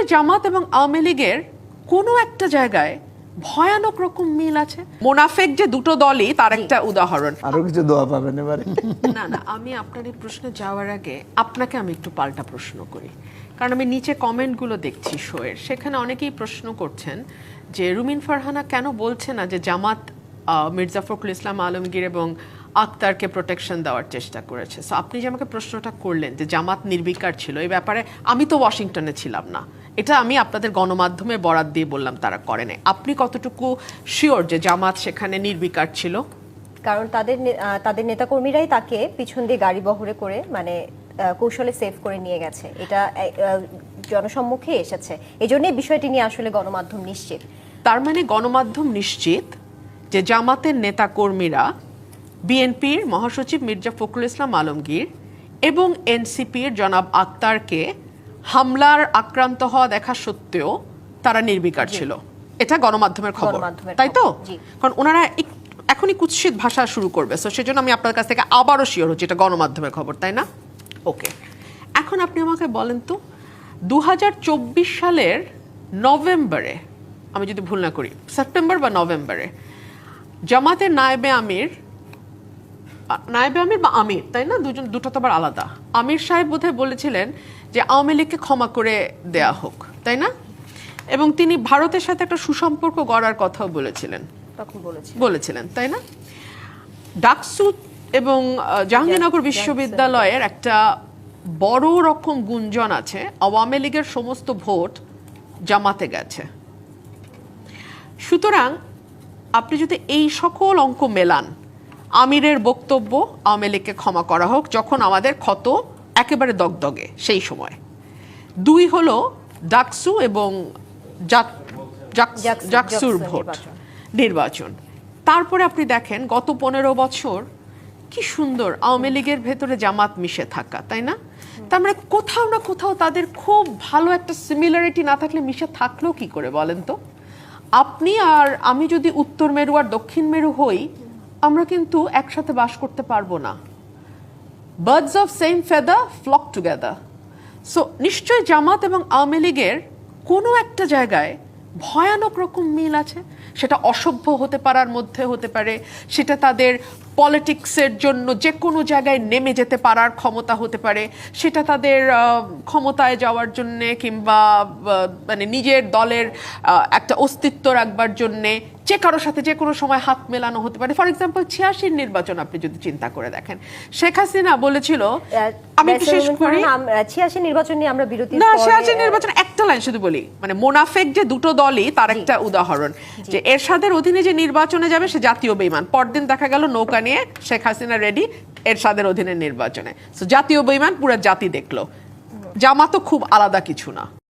নিশ্চয়ই জামাত এবং আওয়ামী লীগের কোনো একটা জায়গায় ভয়ানক রকম মিল আছে। মোনাফেক যে দুটো দলই তার একটা উদাহরণ। আরও কিছু দোয়া পাবেন এবারে। না না আমি আপনার এই প্রশ্নে যাওয়ার আগে আপনাকে আমি একটু পাল্টা প্রশ্ন করি। কারণ আমি নিচে কমেন্টগুলো দেখছি শোয়ের। সেখানে অনেকেই প্রশ্ন করছেন যে রুমিন ফারহানা কেন বলছে না যে জামাত আহ, মির্জা ফখরুল ইসলাম আলমগীর এবং আক্তারকে প্রোটেকশন দেওয়ার চেষ্টা করেছে। সো আপনি যে আমাকে প্রশ্নটা করলেন যে জামাত নির্বিকার ছিল এই ব্যাপারে আমি তো ওয়াশিংটনে ছিলাম না। এটা আমি আপনাদের গণমাধ্যমে বরাত দিয়ে বললাম তারা করেনি। আপনি কতটুকু শিওর যে জামাত সেখানে নির্বিকার ছিল? কারণ তাদের তাদের নেতাকর্মীরাই তাকে পিছন দিয়ে গাড়ি বহরে করে মানে কৌশলে সেভ করে নিয়ে গেছে। এটা জনসম্মুখে এসেছে। এই জন্যই বিষয়টি নিয়ে আসলে গণমাধ্যম নিশ্চিত। তার মানে গণমাধ্যম নিশ্চিত যে জামাতের নেতাকর্মীরা বিএনপির মহাসচিব মির্জা ফখরুল ইসলাম আলমগীর এবং এনসিপির জনাব আক্তারকে হামলার আক্রান্ত হওয়া দেখা সত্ত্বেও তারা নির্বিকার ছিল। এটা গণমাধ্যমের খবর তাই তো? কারণ ওনারা এখনই কুৎসিত ভাষা শুরু করবে সো সেজন্য আমি আপনার কাছ থেকে আবারও শিওর হচ্ছি এটা গণমাধ্যমের খবর তাই না? ওকে এখন আপনি আমাকে বলেন তো দু হাজার চব্বিশ সালের নভেম্বরে আমি যদি ভুল না করি সেপ্টেম্বর বা নভেম্বরে জামাতের নায়েবে আমির নায়েবে আমির বা আমির তাই না? দুজন দুটো তো আবার আলাদা। আমির সাহেব বোধহয় বলেছিলেন যে আওয়ামী লীগকে ক্ষমা করে দেয়া হোক তাই না? এবং তিনি ভারতের সাথে একটা সুসম্পর্ক গড়ার কথাও বলেছিলেন। তখন বলেছিলেন। তাই না? ডাকসু এবং জাহাঙ্গীরনগর বিশ্ববিদ্যালয়ের একটা বড় রকম গুঞ্জন আছে আওয়ামী লীগের সমস্ত ভোট জামাতে গেছে। সুতরাং আপনি যদি এই সকল অঙ্ক মেলান আমিরের বক্তব্য আওয়ামী লীগকে ক্ষমা করা হোক যখন আমাদের ক্ষত একেবারে দগদগে সেই সময়। দুই হলো ডাকসু এবং জাক- জাক- জাকসু- জাকসুর ভোট। নির্বাচন। তারপরে আপনি দেখেন গত পনেরো বছর কি সুন্দর আওয়ামী লীগের ভেতরে জামাত মিশে থাকা তাই না? তার মানে কোথাও না কোথাও তাদের খুব ভালো একটা সিমিলারিটি না থাকলে মিশে থাকলেও কি করে বলেন তো? আপনি আর আমি যদি উত্তর মেরু আর দক্ষিণ মেরু হই আমরা কিন্তু একসাথে বাস করতে পারব না। Birds of same feather flock together so নিশ্চয় জামাত এবং আওয়ামী লীগের কোনো একটা জায়গায় ভয়ানক রকম মিল আছে। সেটা অসভ্য হতে পারার মধ্যে হতে পারে, সেটা তাদের পলিটিক্সের জন্য যে কোনো জায়গায় নেমে যেতে পারার ক্ষমতা হতে পারে সেটা তাদের ক্ষমতায় যাওয়ার জন্যে কিংবা মানে নিজের দলের একটা অস্তিত্ব রাখবার জন্যে যে কারোর সাথে যে কোনো সময় হাত মেলানো হতে পারে। ফর এক্সাম্পল ছিয়াশির নির্বাচন আপনি যদি চিন্তা করে দেখেন শেখ হাসিনা বলেছিল আমি বিশেষ করি ছিয়াশি নির্বাচন নিয়ে আমরা বিরতি না সিয়াচেন নির্বাচন একটা লাইন শুধু বলি মানে মোনাফেক যে দুটো দলই তার একটা উদাহরণ যে এরশাদের অধীনে যে নির্বাচনে যাবে সে জাতীয় বেইমান। পরদিন দেখা গেল নৌকা নিয়ে শেখ হাসিনা রেডি এরশাদের অধীনে নির্বাচনে। জাতীয় বৈমান পুরো জাতি দেখল। জামাতও খুব আলাদা কিছু না।